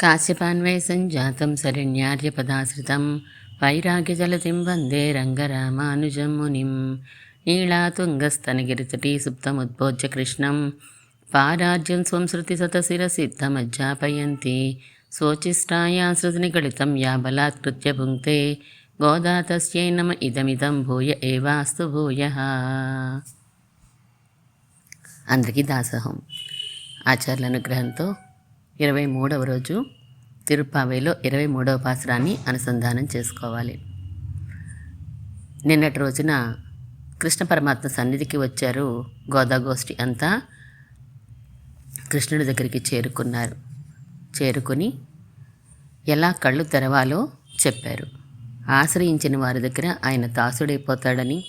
కాశ్యపాన్వయసం జాతం శరణ్యార్యపదాశ్రితం వైరాగ్యజలతిం వందే రంగరామానుజం మునిం. నీళాతుంగస్తనగిరితటి సుప్తముద్బోధ్య కృష్ణం. పారాజ్యం సంసృతిశతశిరసిద్ధమజ్జాపయంతి సతశిరసిద్ధమజ్జాపయంతి సృజనిగళితం yeah బలాత్కృత్య భుంక్తే గోదా తస్యై నమ ఇదమిదం భూయ ఏవాస్తు భూయ. అందరికీ దాసహం. ఆచార్యుల అనుగ్రహంతో ఇరవై మూడవ రోజు తిరుప్పావేలో ఇరవై మూడవ పాసరాన్ని అనుసంధానం చేసుకోవాలి. నిన్నటి రోజున కృష్ణ పరమాత్మ సన్నిధికి వచ్చారు గోదాగోష్ఠి అంతా కృష్ణుడి దగ్గరికి చేరుకున్నారు. చేరుకుని ఎలా కళ్ళు తెరవాలో చెప్పారు. ఆశ్రయించిన వారి దగ్గర ఆయన దాసుడైపోతాడని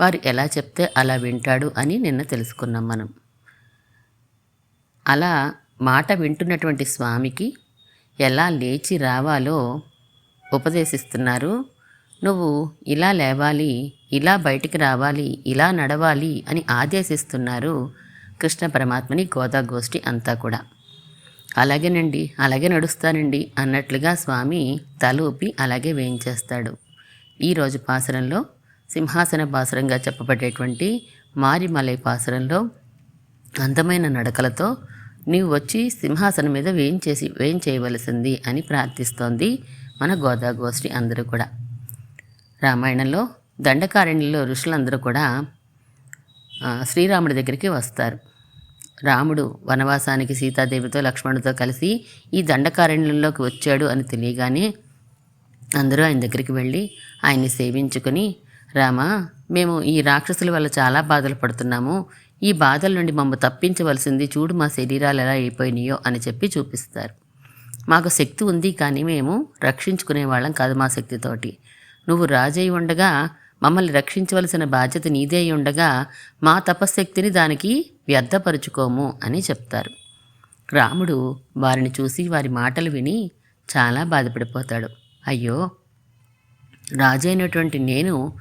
వారు ఎలా చెప్తే అలా వింటాడు అని నిన్న తెలుసుకున్నాం మనం. అలా మాట వింటున్నటువంటి స్వామికి ఎలా లేచి రావాలో ఉపదేశిస్తున్నారు. నువ్వు ఇలా లేవాలి ఇలా బయటికి రావాలి ఇలా నడవాలి అని ఆదేశిస్తున్నారు కృష్ణ పరమాత్మని గోదాగోష్ఠి అంతా కూడా. అలాగేనండి అలాగే నడుస్తానండి అన్నట్లుగా స్వామి తలూపి అలాగే వేయించేస్తాడు. ఈరోజు పాసురంలో సింహాసన పాసురంగా చెప్పబడేటువంటి మారిమలై పాసురంలో అందమైన నడకలతో నీవు వచ్చి సింహాసనం మీద వేయించేసి వేయించేయవలసింది అని ప్రార్థిస్తోంది మన గోదాగోష్ఠి అందరూ కూడా. రామాయణంలో దండకారణ్యంలో ఋషులందరూ కూడా శ్రీరాముడి దగ్గరికి వస్తారు. రాముడు వనవాసానికి సీతాదేవితో లక్ష్మణుడితో కలిసి ఈ దండకారణ్యంలోకి వచ్చాడు అని తెలియగానే అందరూ ఆయన దగ్గరికి వెళ్ళి ఆయన్ని సేవించుకొని రామా మేము ఈ రాక్షసుల వల్ల చాలా బాధలు పడుతున్నాము. ఈ బాధల నుండి మమ్మ తప్పించవలసింది చూడు మా శరీరాలు ఎలా అయిపోయినాయో అని చెప్పి చూపిస్తారు. మాకు శక్తి ఉంది కానీ మేము రక్షించుకునే వాళ్ళం కాదు మా శక్తితోటి. నువ్వు రాజై ఉండగా మమ్మల్ని రక్షించవలసిన బాధ్యత నీదే అయి ఉండగా మా తపశ్శక్తిని దానికి వ్యర్థపరుచుకోము అని చెప్తారు. రాముడు వారిని చూసి వారి మాటలు విని చాలా బాధపడిపోతాడు. అయ్యో రాజైనటువంటి నేను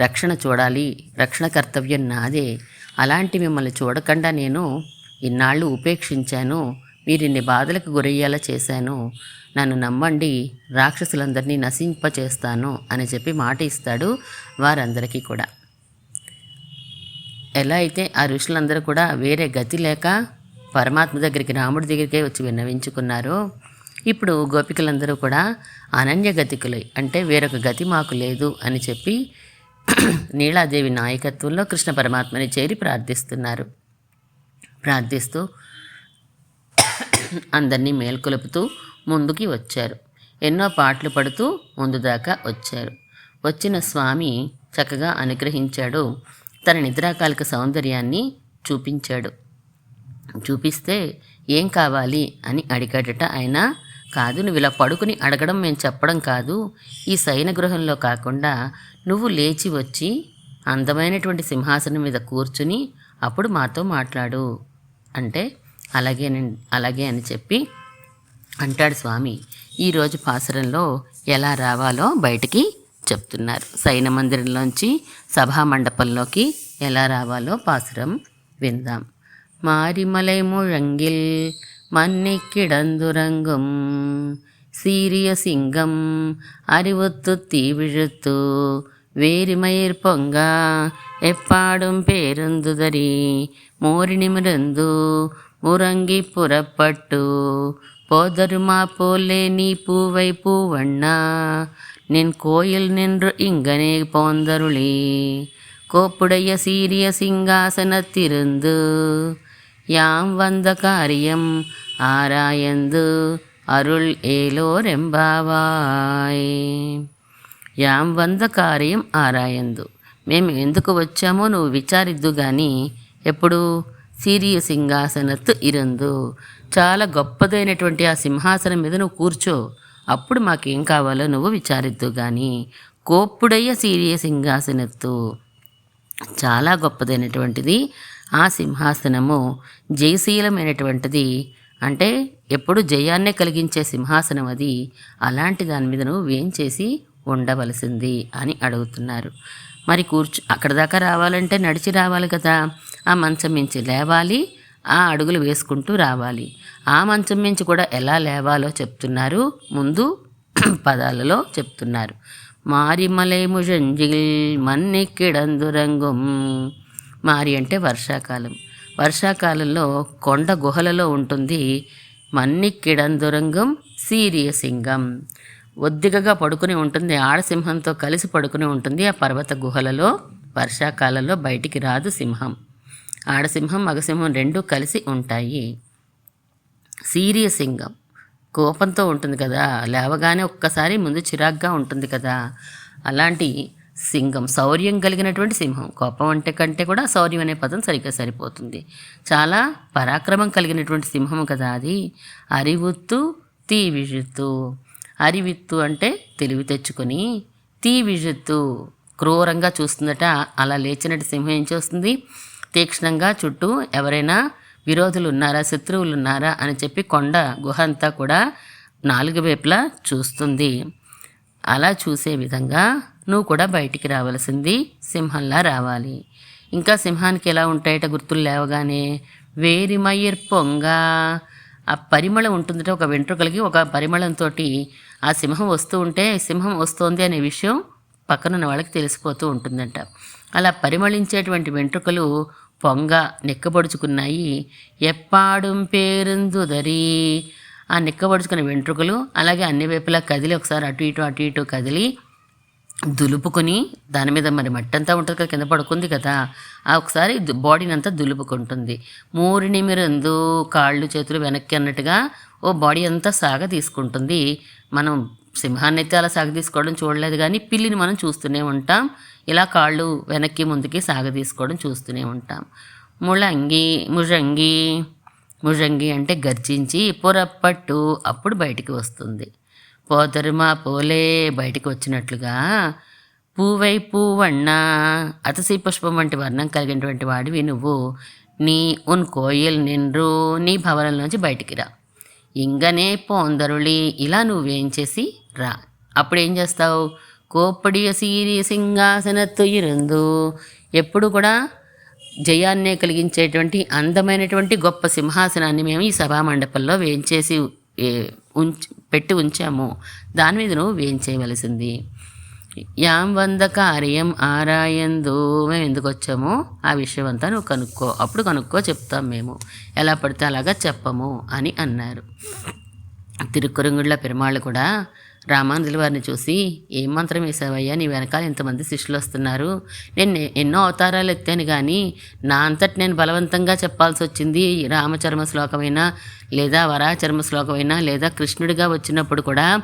రక్షణ చూడాలి రక్షణ కర్తవ్యం నాదే అలాంటి మిమ్మల్ని చూడకుండా నేను ఇన్నాళ్ళు ఉపేక్షించాను. మీరు బాధలకు గురయ్యేలా చేశాను. నన్ను నమ్మండి రాక్షసులందరినీ నశింపచేస్తాను అని చెప్పి మాట ఇస్తాడు వారందరికీ కూడా. ఎలా అయితే ఆ ఋషులందరూ కూడా వేరే గతి లేక పరమాత్మ దగ్గరికి రాముడి దగ్గరికే వచ్చి విన్నవించుకున్నారో ఇప్పుడు గోపికలందరూ కూడా అనన్య గతికులై అంటే వేరొక గతి మాకు లేదు అని చెప్పి నీలాదేవి నాయకత్వంలో కృష్ణ పరమాత్మని చేరి ప్రార్థిస్తున్నారు. ప్రార్థిస్తూ అందరినీ మేల్కొలుపుతూ ముందుకి వచ్చారు. ఎన్నో పాటలు పడుతూ ముందు దాకా వచ్చారు. వచ్చిన స్వామి చక్కగా అనుగ్రహించాడు. తన నిద్రాకాలిక సౌందర్యాన్ని చూపించాడు. చూపిస్తే ఏం కావాలి అని అడిగాడట ఆయన. కాదు నువ్వు ఇలా పడుకుని అడగడం మేము చెప్పడం కాదు ఈ శయన గృహంలో కాకుండా నువ్వు లేచి వచ్చి అందమైనటువంటి సింహాసనం మీద కూర్చుని అప్పుడు మాతో మాట్లాడు అంటే అలాగే అలాగే అని చెప్పి అంటాడు స్వామి ఈరోజు పాసరంలో ఎలా రావాలో బయటికి చెప్తున్నారు సైన మందిరంలోంచి సభా మండపంలోకి ఎలా రావాలో పాసురం విందాం மாரிமலை முழங்கில் மண்ணை கிடந்துறங்கும் சீரிய சிங்கம் அறிவுத்து தீவிழுத்து வேரிமயிர் பொங்கா எப்பாடும் பேருந்துதறி മോരിണിമിരുന്തു മുറങ്ങി പുറപ്പെട്ടു പോതരുമാ പോലെ നീ പൂവൈ പൂവണ്ണ നിൻ കോയിൽ നിന്നു ഇങ്ങനെ പോന്തരുളി കോപ്പുടയ സീരിയ സിംഹാസനത്തിരുന്ന് யாம் வந்த காரியம் ஆராயந்து அருள் ఏలోరెంబావాయ్ యాం వంద కార్యం ఆరాయందు మేము ఎందుకు వచ్చామో నువ్వు విచారిద్దు గాని ఎప్పుడు సిరియ సింహాసనత్తు ఇరందు చాలా గొప్పదైనటువంటి ఆ సింహాసనం మీద నువ్వు కూర్చో అప్పుడు మాకేం కావాలో నువ్వు విచారిద్దు గాని కోప్పుడయ్య సీరియ సింహాసనత్తు చాలా గొప్పదైనటువంటిది ఆ సింహాసనము జయశీలమైనటువంటిది. అంటే ఎప్పుడు జయాన్నే కలిగించే సింహాసనం అది. అలాంటి దాని మీద నువ్వు వేంచేసి ఉండవలసింది అని అడుగుతున్నారు. మరి కూర్చు అక్కడ దాకా రావాలంటే నడిచి రావాలి కదా. ఆ మంచం మించి లేవాలి. ఆ అడుగులు వేసుకుంటూ రావాలి. ఆ మంచం మించి కూడా ఎలా లేవాలో చెప్తున్నారు. ముందు పదాలలో చెప్తున్నారు. మారిమలై ముషంజిల్ మన్నెక్కిడందురంగం మారి అంటే వర్షాకాలం. వర్షాకాలంలో కొండ గుహలలో ఉంటుంది మన్నిక్కిడందురంగం సీరియసింగం ఒద్దిగగా పడుకుని ఉంటుంది ఆడసింహంతో కలిసి పడుకుని ఉంటుంది ఆ పర్వత గుహలలో. వర్షాకాలంలో బయటికి రాదు సింహం. ఆడసింహం మగసింహం రెండూ కలిసి ఉంటాయి. సీరియసింగం కోపంతో ఉంటుంది కదా లేవగానే ఒక్కసారి ముందు చిరాగ్గా ఉంటుంది కదా. అలాంటి సింహం శౌర్యం కలిగినటువంటి సింహం. కోపం అంటే కంటే కూడా శౌర్యం అనే పదం సరిగ్గా సరిపోతుంది. చాలా పరాక్రమం కలిగినటువంటి సింహం కదా అది. అరివుత్తు తీవిజుత్తు. అరివిత్తు అంటే తెలివి తెచ్చుకొని తీవిజుత్తు. క్రూరంగా చూస్తుందట అలా లేచినట్టు సింహం ఏం చేస్తుంది? తీక్షణంగా చుట్టూ ఎవరైనా విరోధులు ఉన్నారా శత్రువులు ఉన్నారా అని చెప్పి కొండ గుహ అంతా కూడా నాలుగు వైపులా చూస్తుంది. అలా చూసే విధంగా నువ్వు కూడా బయటికి రావాల్సింది సింహంలా రావాలి. ఇంకా సింహానికి ఎలా ఉంటాయట గుర్తులు లేవగానే వేరిమయ్యర్ పొంగ. ఆ పరిమళం ఉంటుందట ఒక వెంట్రుకలకి ఒక పరిమళంతో ఆ సింహం వస్తూ ఉంటే సింహం వస్తోంది అనే విషయం పక్కనున్న వాళ్ళకి తెలిసిపోతూ ఉంటుందంట. అలా పరిమళించేటువంటి వెంట్రుకలు పొంగ నెక్కబడుచుకున్నాయి. ఎప్పాడుం పేరుందుదరి ఆ నెక్కబడుచుకున్న వెంట్రుకలు అలాగే అన్ని వైపులా కదిలి ఒకసారి అటు ఇటు అటు ఇటు కదిలి దులుపుకొని దాని మీద మరి మట్టి అంతా ఉంటుంది కదా కింద పడుకుంది కదా ఆ ఒకసారి బాడీని అంతా దులుపుకుంటుంది. మూరిని మిరందు కాళ్ళు చేతులు వెనక్కి అన్నట్టుగా ఓ బాడీ అంతా సాగ తీసుకుంటుంది. మనం సింహాన్ని అయితే అలా సాగ తీసుకోవడం చూడలేదు కానీ పిల్లిని మనం చూస్తూనే ఉంటాం. ఇలా కాళ్ళు వెనక్కి ముందుకి సాగ తీసుకోవడం చూస్తూనే ఉంటాం. ముళంగి ముజంగి ముజంగి అంటే గర్జించి పొరపట్టు అప్పుడు బయటికి వస్తుంది. పోతరుమా పోలే బయటికి వచ్చినట్లుగా. పూవై పూవన్న అతసి పుష్పం వంటి వర్ణం కలిగినటువంటి వాడివి నువ్వు. నీ ఉన్ కోయిల్ నిండ్రు నీ భవనంలోంచి బయటికి రా. ఇంగనే పోందరుళి ఇలా నువ్వేం చేసి రా. అప్పుడు ఏం చేస్తావు? కోప్పడియ సీరి సింహాసనత్తు ఇరుందు. ఎప్పుడు కూడా జయాన్నే కలిగించేటువంటి అందమైనటువంటి గొప్ప సింహాసనాన్ని మేము ఈ సభా మండపంలో వేయించేసి ఉంచ్ పెట్టి ఉంచాము. దాని మీద నువ్వు వేయించేయవలసింది యాం వంద కార్యం ఆరాయందు మేము ఎందుకు వచ్చామో? ఆ విషయం అంతా నువ్వు కనుక్కో. అప్పుడు కనుక్కో చెప్తాం మేము. ఎలా పడితే అలాగా చెప్పము అని అన్నారు. తిరుక్కురంగుళ్ళ పెరుమాళ్ళు కూడా రామానుజుల వారిని చూసి ఏం మంత్రం వేసావయ్యా నీ వెనకాల ఇంతమంది శిష్యులు వస్తున్నారు? నేను ఎన్నో అవతారాలు ఎత్తాను కానీ నా అంతటి నేను బలవంతంగా చెప్పాల్సి వచ్చింది రామచర్మ శ్లోకమైనా లేదా వరాచర్మ శ్లోకమైనా లేదా కృష్ణుడిగా వచ్చినప్పుడు కూడా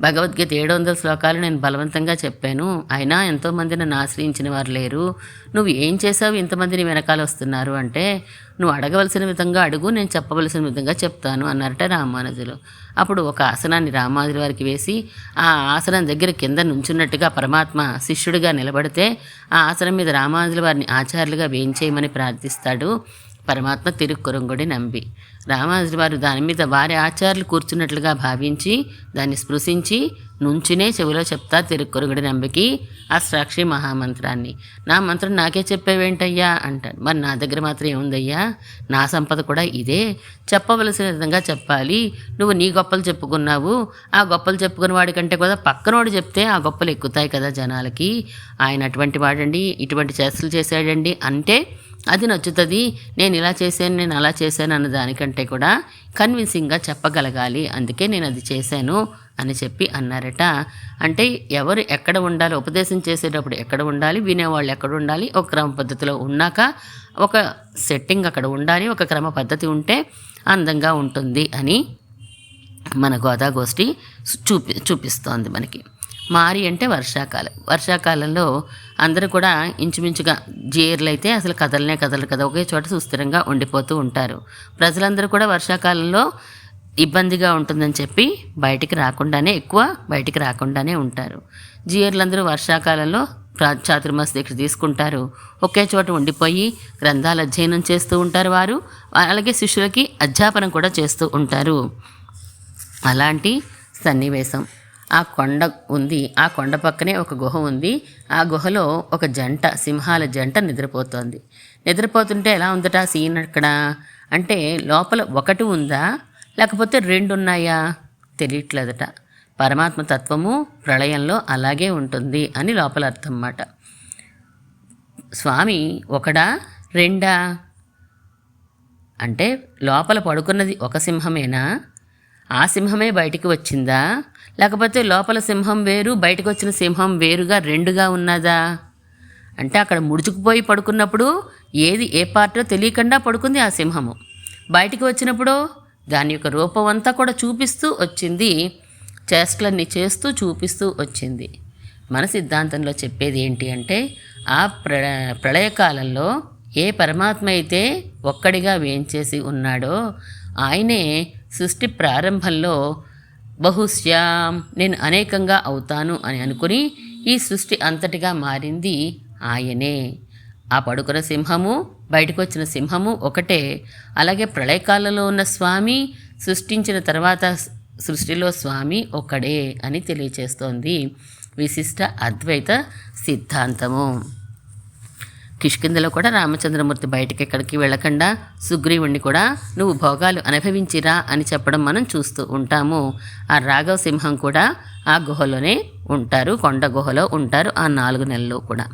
భగవద్గీత ఏడు వందల శ్లోకాలు నేను బలవంతంగా చెప్పాను. అయినా ఎంతోమంది నన్ను ఆశ్రయించిన వారు లేరు. నువ్వు ఏం చేసావు ఇంతమందిని వెనకాల వస్తున్నారు అంటే నువ్వు అడగవలసిన విధంగా అడుగు నేను చెప్పవలసిన విధంగా చెప్తాను అన్నారట రామానుజులు. అప్పుడు ఒక ఆసనాన్ని రామానుజుల వారికి వేసి ఆ ఆసనం దగ్గర కింద నుంచున్నట్టుగా పరమాత్మ శిష్యుడిగా నిలబడితే ఆ ఆసనం మీద రామానుజుల వారిని ఆచార్యులుగా వేయించేయమని ప్రార్థిస్తాడు పరమాత్మ తిరుక్కురంగుడి నంబి. రామానుజుల వారు దాని మీద వారి ఆచార్యులు కూర్చున్నట్లుగా భావించి దాన్ని స్పృశించి నుంచునే చెవిలో చెప్తా తిరుక్కురుగుడి నంబికి ఆ సాక్షి మహామంత్రాన్ని. నా మంత్రం నాకే చెప్పేవేంటయ్యా? అంటాడు. మరి నా దగ్గర మాత్రం ఏముందయ్యా? నా సంపద కూడా ఇదే. చెప్పవలసిన విధంగా చెప్పాలి. నువ్వు నీ గొప్పలు చెప్పుకున్నావు. ఆ గొప్పలు చెప్పుకున్న వాడి కంటే కూడా పక్కనోడు చెప్తే ఆ గొప్పలు ఎక్కుతాయి కదా జనాలకి. ఆయన అటువంటి వాడండి ఇటువంటి చేష్టలు చేశాడండి అంటే అది నచ్చుతుంది నేను ఇలా చేశాను నేను అలా చేశాను అన్న దానికంటే కూడా కన్విన్సింగ్గా చెప్పగలగాలి. అందుకే నేను అది చేశాను అని చెప్పి అన్నారట. అంటే ఎవరు ఎక్కడ ఉండాలి ఉపదేశం చేసేటప్పుడు ఎక్కడ ఉండాలి వినేవాళ్ళు ఎక్కడ ఉండాలి ఒక క్రమ పద్ధతిలో ఉన్నాక ఒక సెట్టింగ్ అక్కడ ఉండాలి ఒక క్రమ పద్ధతి ఉంటే అందంగా ఉంటుంది అని మన గోదాగోష్ఠి చూపి చూపిస్తోంది మనకి. మారి అంటే వర్షాకాలం. వర్షాకాలంలో అందరూ కూడా ఇంచుమించుగా జీర్లు అయితే అసలు కదలనే కదలరు కదా. ఒకే చోట సుస్థిరంగా ఉండిపోతూ ఉంటారు. ప్రజలందరూ కూడా వర్షాకాలంలో ఇబ్బందిగా ఉంటుందని చెప్పి బయటికి రాకుండానే ఎక్కువ బయటికి రాకుండానే ఉంటారు. జీయర్లందరూ వర్షాకాలంలో చాతుర్మాస దీక్ష తీసుకుంటారు. ఒకే చోట ఉండిపోయి గ్రంథాలు అధ్యయనం చేస్తూ ఉంటారు వారు. అలాగే శిష్యులకి అధ్యాపనం కూడా చేస్తూ ఉంటారు. అలాంటి సన్నివేశం. ఆ కొండ ఉంది. ఆ కొండ పక్కనే ఒక గుహ ఉంది. ఆ గుహలో ఒక జంట సింహాల జంట నిద్రపోతోంది. నిద్రపోతుంటే ఎలా ఉందట ఆ సీన్ అక్కడ? అంటే లోపల ఒకటి ఉందా? లేకపోతే రెండు ఉన్నాయా తెలియట్లేదట. పరమాత్మ తత్వము ప్రళయంలో అలాగే ఉంటుంది అని లోపల అర్థం అన్నమాట స్వామి ఒకడా? రెండా? అంటే లోపల పడుకున్నది ఒక సింహమేనా? ఆ సింహమే బయటికి వచ్చిందా? లేకపోతే లోపల సింహం వేరు బయటకు వచ్చిన సింహం వేరుగా రెండుగా ఉన్నదా? అంటే అక్కడ ముడుచుకుపోయి పడుకున్నప్పుడు ఏది ఏ పార్టో తెలియకుండా పడుకుంది ఆ సింహము. బయటికి వచ్చినప్పుడు దాని యొక్క రూపం అంతా కూడా చూపిస్తూ వచ్చింది. చేష్టలన్నీ చేస్తూ చూపిస్తూ వచ్చింది. మన సిద్ధాంతంలో చెప్పేది ఏంటి అంటే ఆ ప్ర ప్రళయకాలంలో ఏ పరమాత్మ అయితే ఒక్కడిగా వేంచేసి ఉన్నాడో ఆయనే సృష్టి ప్రారంభంలో బహుశ్యాం నేను అనేకంగా అవుతాను అని అనుకుని ఈ సృష్టి అంతటిగా మారింది ఆయనే. ఆ పడుకున్న సింహము బయటకు వచ్చిన సింహము ఒకటే. అలాగే ప్రళయకాలంలో ఉన్న స్వామి సృష్టించిన తర్వాత సృష్టిలో స్వామి ఒక్కడే అని తెలియచేస్తోంది విశిష్ట అద్వైత సిద్ధాంతము. కిష్కిందలో కూడా రామచంద్రమూర్తి బయటికి ఎక్కడికి వెళ్ళకుండా సుగ్రీవుణ్ణి కూడా నువ్వు భోగాలు అనుభవించిరా అని చెప్పడం మనం చూస్తూ ఉంటాము. ఆ రాఘవ సింహం కూడా ఆ గుహలోనే ఉంటారు కొండ గుహలో ఉంటారు ఆ నాలుగు నెలల్లో కూడా.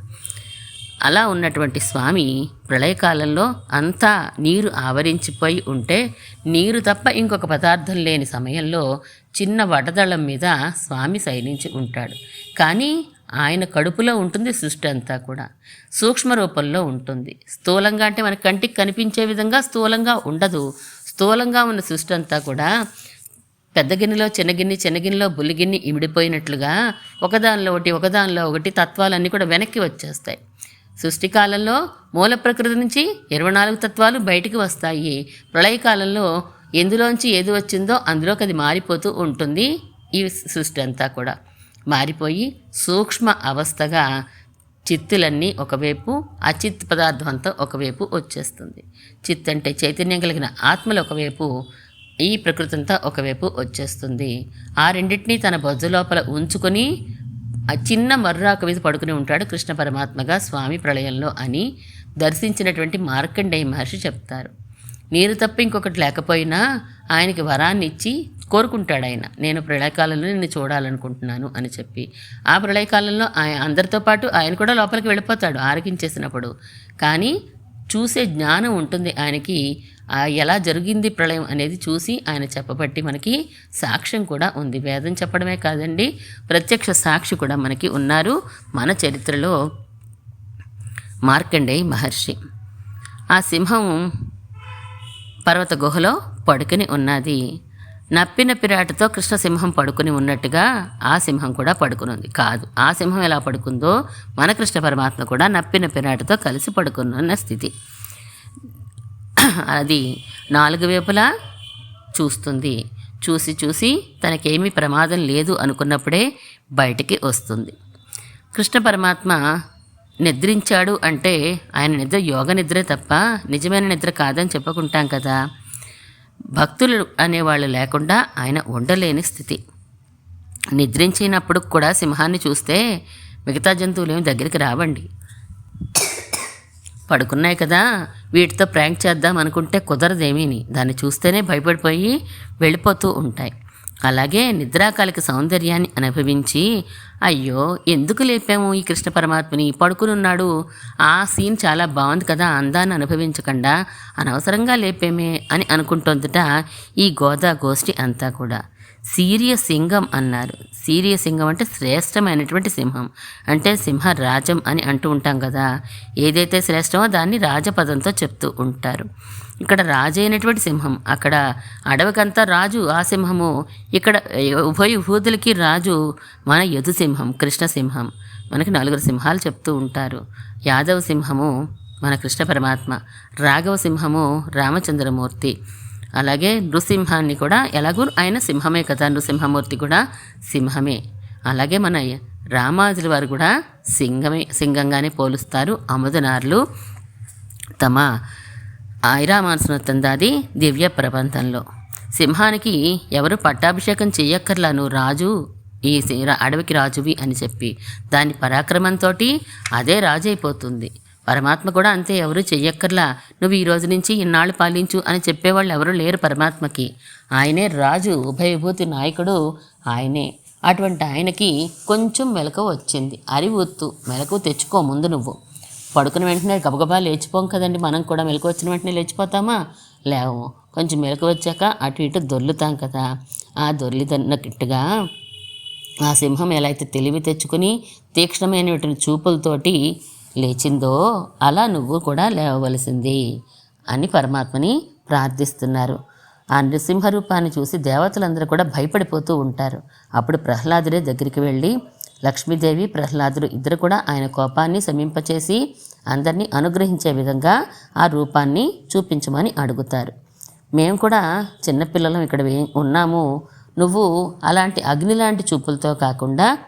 అలా ఉన్నటువంటి స్వామి ప్రళయకాలంలో అంతా నీరు ఆవరించిపోయి ఉంటే నీరు తప్ప ఇంకొక పదార్థం లేని సమయంలో చిన్న వడదళం మీద స్వామి శైలించి ఉంటాడు. కానీ ఆయన కడుపులో ఉంటుంది సృష్టి అంతా కూడా. సూక్ష్మ రూపంలో ఉంటుంది. స్థూలంగా అంటే మన కంటికి కనిపించే విధంగా స్థూలంగా ఉండదు. స్థూలంగా ఉన్న సృష్టి అంతా కూడా పెద్ద గిన్నెలో చిన్న గిన్నె చిన్న గిన్నెలో బుల్లి ఇమిడిపోయినట్లుగా ఒకదానిలో ఒకటి ఒకదానిలో ఒకటి తత్వాలన్నీ కూడా వెనక్కి వచ్చేస్తాయి. సృష్టికాలంలో మూల ప్రకృతి నుంచి ఇరవై నాలుగు తత్వాలు బయటికి వస్తాయి. ప్రళయకాలంలో ఎందులోంచి ఏది వచ్చిందో అందులోకి అది మారిపోతూ ఉంటుంది ఈ సృష్టి అంతా కూడా. మారిపోయి సూక్ష్మ అవస్థగా చిత్తులన్నీ ఒకవైపు అచిత్ పదార్థం అంతా ఒకవైపు వచ్చేస్తుంది. చిత్ అంటే చైతన్యం కలిగిన ఆత్మలు ఒకవైపు ఈ ప్రకృతి అంతా ఒకవైపు వచ్చేస్తుంది. ఆ రెండింటినీ తన బొజ్జ లోపల ఉంచుకొని ఆ చిన్న మర్రాక మీద పడుకుని ఉంటాడు కృష్ణ పరమాత్మగా స్వామి ప్రళయంలో అని దర్శించినటువంటి మార్కండేయ మహర్షి చెప్తారు. నీరు తప్ప ఇంకొకటి లేకపోయినా ఆయనకి వరాన్ని ఇచ్చి కోరుకుంటాడు ఆయన. నేను ప్రళయకాలంలో నిన్ను చూడాలనుకుంటున్నాను అని చెప్పి. ఆ ప్రళయకాలంలో ఆయన అందరితో పాటు ఆయన కూడా లోపలికి వెళ్ళిపోతాడు ఆరగించేసినప్పుడు. కానీ చూసే జ్ఞానం ఉంటుంది ఆయనకి. ఎలా జరిగింది ప్రళయం అనేది చూసి ఆయన చెప్పబట్టి మనకి సాక్ష్యం కూడా ఉంది. వేదం చెప్పడమే కాదండి ప్రత్యక్ష సాక్షి కూడా మనకి ఉన్నారు మన చరిత్రలో మార్కండేయ మహర్షి. ఆ సింహం పర్వత గుహలో పడుకుని ఉన్నది. నప్పిన పిరాటతో కృష్ణసింహం పడుకుని ఉన్నట్టుగా ఆ సింహం కూడా పడుకునుంది. కాదు ఆ సింహం ఎలా పడుకుందో మన కృష్ణ పరమాత్మ కూడా నప్పిన పిరాటతో కలిసి పడుకున్న స్థితి. అది నాలుగు వైపులా చూస్తుంది. చూసి చూసి తనకేమీ ప్రమాదం లేదు అనుకున్నప్పుడే బయటికి వస్తుంది. కృష్ణ పరమాత్మ నిద్రించాడు అంటే ఆయన నిద్ర యోగ నిద్రే తప్ప నిజమైన నిద్ర కాదని చెప్పుకుంటాం కదా. భక్తులు అనేవాళ్ళు లేకుండా ఆయన ఉండలేని స్థితి. నిద్రించినప్పుడు కూడా సింహాన్ని చూస్తే మిగతా జంతువులేమి దగ్గరికి రావండి. పడుకున్నాయి కదా వీటితో ప్రాంక్ చేద్దాం అనుకుంటే కుదరదేమీని. దాన్ని చూస్తేనే భయపడిపోయి వెళ్ళిపోతూ ఉంటాయి. అలాగే నిద్రాకాలిక సౌందర్యాన్ని అనుభవించి అయ్యో ఎందుకు లేపాము ఈ కృష్ణ పరమాత్మని? పడుకుని ఉన్నాడు ఆ సీన్ చాలా బాగుంది కదా అందాన్ని అనుభవించకుండా అనవసరంగా లేపేమే అని అనుకుంటుందట ఈ గోదా గోష్ఠి అంతా కూడా. సీరియ సింగం అన్నారు. సీరియ సింగం అంటే శ్రేష్టమైనటువంటి సింహం. అంటే సింహ రాజం అని అంటూ ఉంటాం కదా. ఏదైతే శ్రేష్టమో దాన్ని రాజపదంతో చెప్తూ ఉంటారు. ఇక్కడ రాజు అయినటువంటి సింహం. అక్కడ అడవికంతా రాజు ఆ సింహము. ఇక్కడ ఉభయ విభూతులకి రాజు మన యదు సింహం కృష్ణ సింహం. మనకి నలుగురు సింహాలు చెప్తూ ఉంటారు. యాదవ సింహము మన కృష్ణ పరమాత్మ రాఘవ సింహము రామచంద్రమూర్తి. అలాగే నృసింహాన్ని కూడా ఎలాగూ ఆయన సింహమే కదా నృసింహమూర్తి కూడా సింహమే. అలాగే మన రామాజుల వారు కూడా సింగమే సింగంగానే పోలుస్తారు. అముదనార్లు తమ ఐరామాన్సునొత్తందాది దివ్య ప్రబంధంలో. సింహానికి ఎవరు పట్టాభిషేకం చెయ్యక్కర్లాను నువ్వు రాజు ఈ అడవికి రాజువి అని చెప్పి. దాని పరాక్రమంతో అదే రాజు అయిపోతుంది పరమాత్మ కూడా అంతే ఎవరు చెయ్యక్కర్లా. నువ్వు ఈ రోజు నుంచి ఇన్నాళ్ళు పాలించు అని చెప్పేవాళ్ళు ఎవరు లేరు పరమాత్మకి. ఆయనే రాజు ఉభయభూతి నాయకుడు ఆయనే. అటువంటి ఆయనకి కొంచెం మెలకు వచ్చింది. అరివొత్తు మెలకు తెచ్చుకో ముందు నువ్వు. పడుకున్న వెంటనే గబగబా లేచిపోం కదండి. మనం కూడా మెలకు వచ్చిన వెంటనే లేచిపోతామా? లేవము కొంచెం మెలకు వచ్చాక అటు ఇటు దొర్లుతాం కదా. ఆ దొర్లితన్నట్టుగా ఆ సింహం ఎలా అయితే తెలివి తెచ్చుకుని తీక్షణమైనటువంటి చూపులతోటి లేచిందో అలా నువ్వు కూడా లేవవలసింది అని పరమాత్మని ప్రార్థిస్తున్నారు. ఆ నృసింహ రూపాన్ని చూసి దేవతలందరూ కూడా భయపడిపోతూ ఉంటారు. అప్పుడు ప్రహ్లాదుడే దగ్గరికి వెళ్ళి లక్ష్మీదేవి ప్రహ్లాదులు ఇద్దరు కూడా ఆయన కోపాన్ని శమింపచేసి అందరినీ అనుగ్రహించే విధంగా ఆ రూపాన్ని చూపించమని అడుగుతారు. మేము కూడా చిన్నపిల్లలం ఇక్కడ ఉన్నాము. నువ్వు అలాంటి అగ్ని లాంటి చూపులతో కాకుండా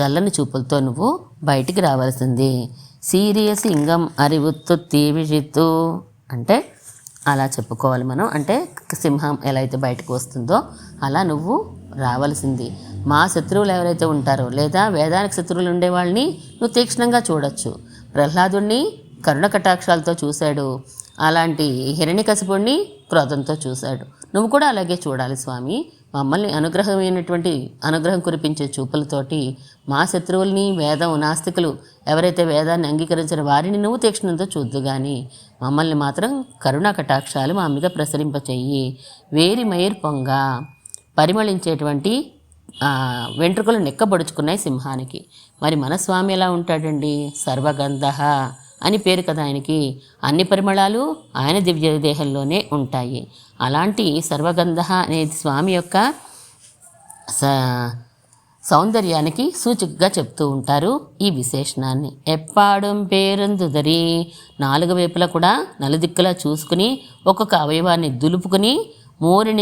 చల్లని చూపులతో నువ్వు బయటికి రావాల్సింది. సీరియస్ ఇంగం అరివుత్తు తీవిషిత్తు అంటే అలా చెప్పుకోవాలి మనం. అంటే సింహం ఎలా అయితే బయటకు వస్తుందో అలా నువ్వు రావాల్సింది. మా శత్రువులు ఎవరైతే ఉంటారో లేదా వేదానికి శత్రువులు ఉండే వాళ్ళని నువ్వు తీక్షణంగా చూడొచ్చు. ప్రహ్లాదుణ్ణి కరుణ కటాక్షాలతో చూశాడు. అలాంటి హిరణ్యకశిపుణ్ణి క్రోధంతో చూశాడు. నువ్వు కూడా అలాగే చూడాలి స్వామి. మమ్మల్ని అనుగ్రహమైనటువంటి అనుగ్రహం కురిపించే చూపులతోటి మా శత్రువుల్ని వేదం నాస్తికులు ఎవరైతే వేదాన్ని అంగీకరించిన వారిని నువ్వు తీక్షణంతో చూద్దు కానీ మమ్మల్ని మాత్రం కరుణా కటాక్షాలు మా మీద ప్రసరింపచెయ్యి వేరి మయిర్ పొంగ. పరిమళించేటువంటి వెంట్రుకలు నెక్కబడుచుకున్నాయి సింహానికి. మరి మన స్వామి ఎలా ఉంటాడండి? సర్వగంధ అని పేరు కదా ఆయనకి. అన్ని పరిమళాలు ఆయన దివ్య దేహంలోనే ఉంటాయి. అలాంటి సర్వగంధ అనే స్వామి యొక్క స సౌందర్యానికి సూచికగా చెప్తూ ఉంటారు ఈ విశేషణాన్ని. ఎప్పాడం పేరందుదరి. నాలుగు వైపులా కూడా నలుదిక్కులా చూసుకుని ఒక్కొక్క అవయవాన్ని దులుపుకుని మూరి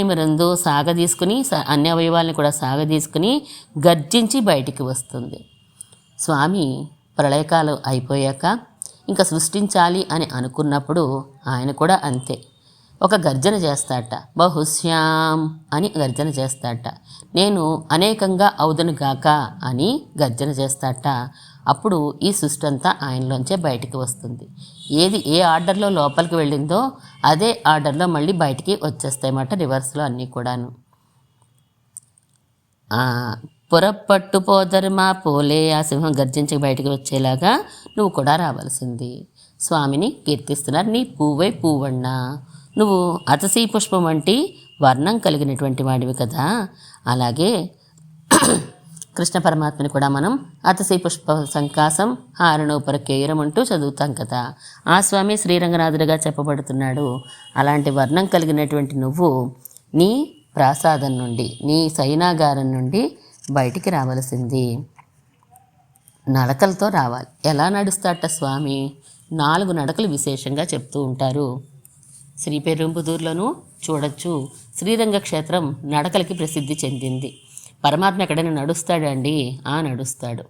సాగదీసుకుని స- అన్ని అవయవాల్ని కూడా సాగదీసుకుని గర్జించి బయటికి వస్తుంది. స్వామి ప్రళయకాలం అయిపోయాక ఇంకా సృష్టించాలి అని అనుకున్నప్పుడు ఆయన కూడా అంతే. ఒక గర్జన చేస్తాట. బహుశ్యాం అని గర్జన చేస్తాట. నేను అనేకంగా అవుదను గాక అని గర్జన చేస్తాట. అప్పుడు ఈ సృష్టి అంతా ఆయనలోంచే బయటికి వస్తుంది. ఏది ఏ ఆర్డర్లో లోపలికి వెళ్ళిందో అదే ఆర్డర్లో మళ్ళీ బయటికి వచ్చేస్తాయన్నమాట రివర్స్లో అన్నీ కూడాను. ఆ, పురపట్టు పోలే ఆ సింహం గర్జించి బయటికి వచ్చేలాగా నువ్వు కూడా రావాల్సింది. స్వామిని కీర్తిస్తున్నారు. నీ పువ్వై పువ్వన్నా నువ్వు అతసీ పుష్పం వంటి వర్ణం కలిగినటువంటి వాడివి కదా. అలాగే కృష్ణ పరమాత్మని కూడా మనం అతసీ పుష్ప సంకాసం హారణోపర కేయరం అంటూ చదువుతాం కదా. ఆ స్వామి శ్రీరంగనాథుడిగా చెప్పబడుతున్నాడు. అలాంటి వర్ణం కలిగినటువంటి నువ్వు నీ ప్రాసాదం నుండి నీ సైనాగారం నుండి బయటికి రావలసింది. నడకలతో రావాలి. ఎలా నడుస్తాట స్వామి? నాలుగు నడకలు విశేషంగా చెప్తూ ఉంటారు. శ్రీపెరుంబుదూరులోనూ చూడొచ్చు. శ్రీరంగ క్షేత్రం నడకలకి ప్రసిద్ధి చెందింది. పరమాత్మ ఎక్కడైనా నడుస్తాడండి ఆ నడుస్తాడు.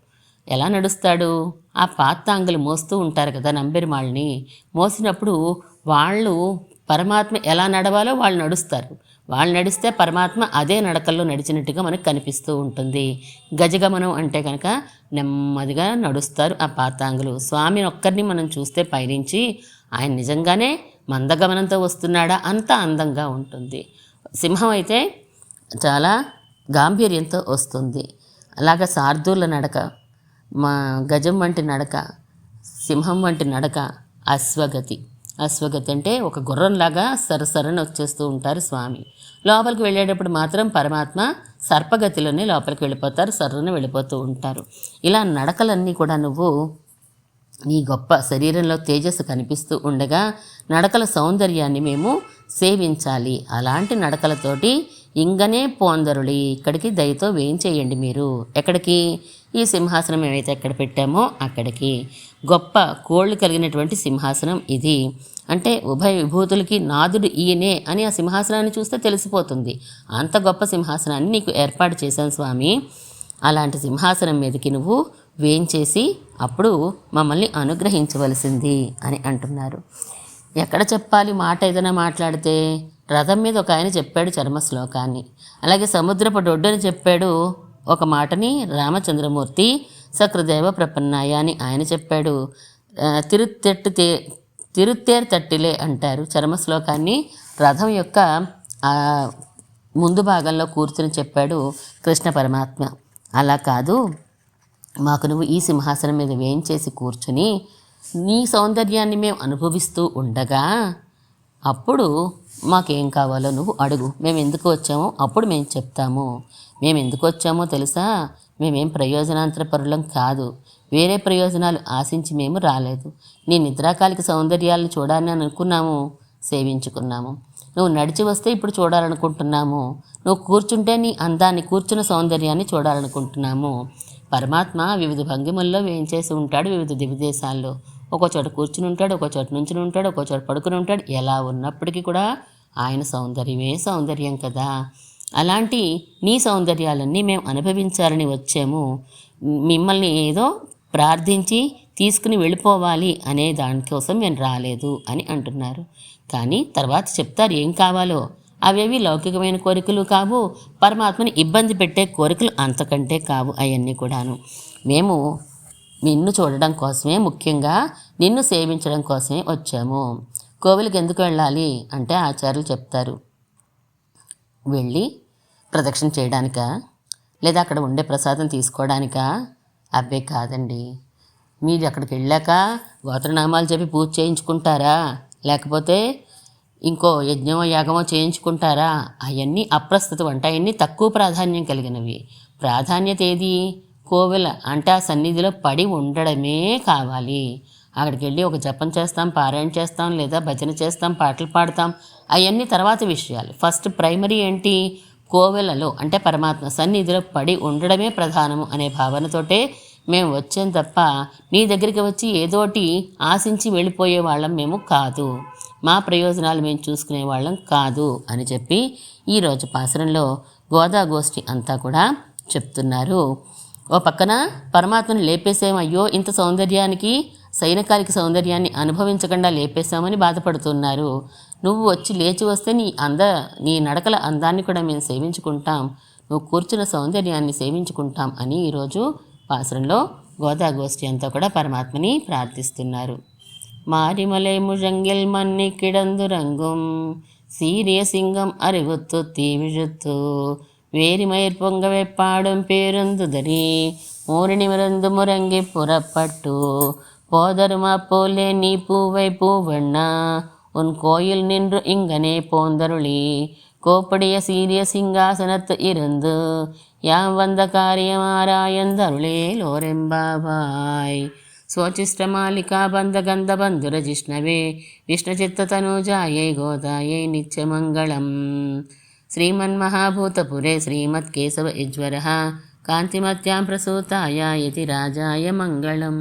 ఎలా నడుస్తాడు? ఆ పాత్తాంగులు మోస్తూ ఉంటారు కదా నంబెరిమాళ్ళని. మోసినప్పుడు వాళ్ళు పరమాత్మ ఎలా నడవాలో వాళ్ళు నడుస్తారు. వాళ్ళు నడిస్తే పరమాత్మ అదే నడకల్లో నడిచినట్టుగా మనకు కనిపిస్తూ ఉంటుంది. గజగమనం అంటే కనుక నెమ్మదిగా నడుస్తారు ఆ పాతాంగులు స్వామిని ఒక్కరిని మనం చూస్తే పయనించి ఆయన నిజంగానే మందగమనంతో వస్తున్నాడా అంత అందంగా ఉంటుంది. సింహం అయితే చాలా గాంభీర్యంతో వస్తుంది. అలాగ సార్దూల నడక మా గజం వంటి నడక సింహం వంటి నడక అశ్వగతి. అశ్వగతి అంటే ఒక గుర్రంలాగా సరసరని వచ్చేస్తూ ఉంటారు స్వామి. లోపలికి వెళ్ళేటప్పుడు మాత్రం పరమాత్మ సర్పగతిలోనే లోపలికి వెళ్ళిపోతారు సర్రను వెళ్ళిపోతూ ఉంటారు. ఇలా నడకలన్నీ కూడా నువ్వు నీ గొప్ప శరీరంలో తేజస్సు కనిపిస్తూ ఉండగా నడకల సౌందర్యాన్ని మేము సేవించాలి. అలాంటి నడకలతోటి ఇంగనే పోందరుడి ఇక్కడికి దయతో వేయించేయండి మీరు. ఎక్కడికి? ఈ సింహాసనం ఏమైతే ఎక్కడ పెట్టామో అక్కడికి. గొప్ప కోళ్ళు కలిగినటువంటి సింహాసనం ఇది. అంటే ఉభయ విభూతులకి నాదుడు ఈయనే అని ఆ సింహాసనాన్ని చూస్తే తెలిసిపోతుంది. అంత గొప్ప సింహాసనాన్ని నీకు ఏర్పాటు చేశాను స్వామి. అలాంటి సింహాసనం మీదకి నువ్వు వేయించేసి అప్పుడు మమ్మల్ని అనుగ్రహించవలసింది అని అంటున్నారు. ఎక్కడ చెప్పాలి మాట ఏదైనా మాట్లాడితే రథం మీద ఒక ఆయన చెప్పాడు చర్మ శ్లోకాన్ని. అలాగే సముద్రపు డొడ్డుని చెప్పాడు ఒక మాటని రామచంద్రమూర్తి సకృదేవ ప్రపన్నాయ అని ఆయన చెప్పాడు. తిరుత్తెట్టు తే తిరుత్తేరు తట్టిలే అంటారు చర్మ శ్లోకాన్ని. రథం యొక్క ముందు భాగంలో కూర్చుని చెప్పాడు కృష్ణ పరమాత్మ. అలా కాదు మాకు నువ్వు ఈ సింహాసనం మీద వేయించేసి కూర్చుని నీ సౌందర్యాన్ని మేము అనుభవిస్తూ ఉండగా అప్పుడు మాకేం కావాలో నువ్వు అడుగు. మేము ఎందుకు వచ్చామో అప్పుడు మేము చెప్తాము. మేము ఎందుకు వచ్చామో తెలుసా? మేమేం ప్రయోజనాంతర పరులం కాదు. వేరే ప్రయోజనాలు ఆశించి మేము రాలేదు. నీ నిద్రాకాలిక సౌందర్యాలను చూడాలని అనుకున్నాము సేవించుకున్నాము. నువ్వు నడిచి వస్తే ఇప్పుడు చూడాలనుకుంటున్నాము. నువ్వు కూర్చుంటే నీ అందాన్ని కూర్చున్న సౌందర్యాన్ని చూడాలనుకుంటున్నాము. పరమాత్మ వివిధ భంగిమల్లో వేయించేసి ఉంటాడు వివిధ దివిదేశాల్లో ఒక చోట కూర్చుని ఉంటాడు ఒక చోట నుంచుని ఉంటాడు ఒక చోట పడుకుని ఉంటాడు. ఎలా ఉన్నప్పటికీ కూడా ఆయన సౌందర్యమే సౌందర్యం కదా. అలాంటి నీ సౌందర్యాలన్నీ మేము అనుభవించాలని వచ్చాము. మిమ్మల్ని ఏదో ప్రార్థించి తీసుకుని వెళ్ళిపోవాలి అనే దానికోసం నేను రాలేదు అని అంటున్నారు. కానీ తర్వాత చెప్తారు ఏం కావాలో. అవేవి లౌకికమైన కోరికలు కావు పరమాత్మని ఇబ్బంది పెట్టే కోరికలు అంతకంటే కావు అవన్నీ కూడాను. మేము నిన్ను చూడడం కోసమే ముఖ్యంగా నిన్ను సేవించడం కోసమే వచ్చాము. కోవిలికి ఎందుకు వెళ్ళాలి అంటే ఆచార్యులు చెప్తారు. వెళ్ళి ప్రదక్షిణ చేయడానికా? లేదా అక్కడ ఉండే ప్రసాదం తీసుకోవడానికా అబ్బే కాదండి. మీరు అక్కడికి వెళ్ళాక గోత్రనామాలు చెప్పి పూజ చేయించుకుంటారా? లేకపోతే ఇంకో యజ్ఞమో యాగమో చేయించుకుంటారా? అవన్నీ అప్రస్తుతం అంటే. అవన్నీ తక్కువ ప్రాధాన్యం కలిగినవి. ప్రాధాన్యత ఏది? కోవెల అంటే ఆ సన్నిధిలో పడి ఉండడమే కావాలి. అక్కడికి వెళ్ళి ఒక జపం చేస్తాం పారాయణ చేస్తాం లేదా భజన చేస్తాం పాటలు పాడతాం. అవన్నీ తర్వాత విషయాలు. ఫస్ట్ ప్రైమరీ ఏంటి? కోవెలలో అంటే పరమాత్మ సన్నిధిలో పడి ఉండడమే ప్రధానము అనే భావనతోటే మేము వచ్చాం తప్ప నీ దగ్గరికి వచ్చి ఏదోటి ఆశించి వెళ్ళిపోయే వాళ్ళం మేము కాదు. మా ప్రయోజనాలు మేము చూసుకునే వాళ్ళం కాదు అని చెప్పి ఈరోజు పాసరంలో గోదా గోష్ఠి అంతా కూడా చెప్తున్నారు. ఓ పక్కన పరమాత్మను లేపేసేమయ్యో అయ్యో ఇంత సౌందర్యానికి సైనకాలిక సౌందర్యాన్ని అనుభవించకుండా లేపేశామని బాధపడుతున్నారు. నువ్వు వచ్చి లేచి వస్తే నీ అంద నీ నడకల అందాన్ని కూడా మేము సేవించుకుంటాం. నువ్వు కూర్చున్న సౌందర్యాన్ని సేవించుకుంటాం అని ఈరోజు పాసరంలో గోదాగోష్ఠి అంతా కూడా పరమాత్మని ప్రార్థిస్తున్నారు. മാരിമലൈ മുഴങ്ങിൽ മന്നി കിടന്നുറങ്ങും സീരിയ സിംഗം അറിവുത്തു തീ വിഴുത്തു വേരിമയിർ പൊങ്കവെ പാടും പേരുന്തുതരി മൂരണിമിറന്തു മുറങ്ങി പുറപ്പെട്ടു போதருமா போலே நீ பூவை பூவண்ணா உன் கோயில் நின்று இங்கனே போந்தருளி. கோப்படைய சீரிய சிங்காசனத்து இருந்து யாம் வந்த காரியமாராயந்தருளே லோரெம்பாவாய். స్వచిష్టమాలికా బంధగంధబంధుర జిష్ణవే విష్ణుచిత్తతనూజాయై గోదాయై నిత్యమంగళం. శ్రీమన్మహాభూతపురే శ్రీమత్కేశవ యజ్వర కాంతిమత్యాం ప్రసూతాయ యతి రాజాయ మంగళం.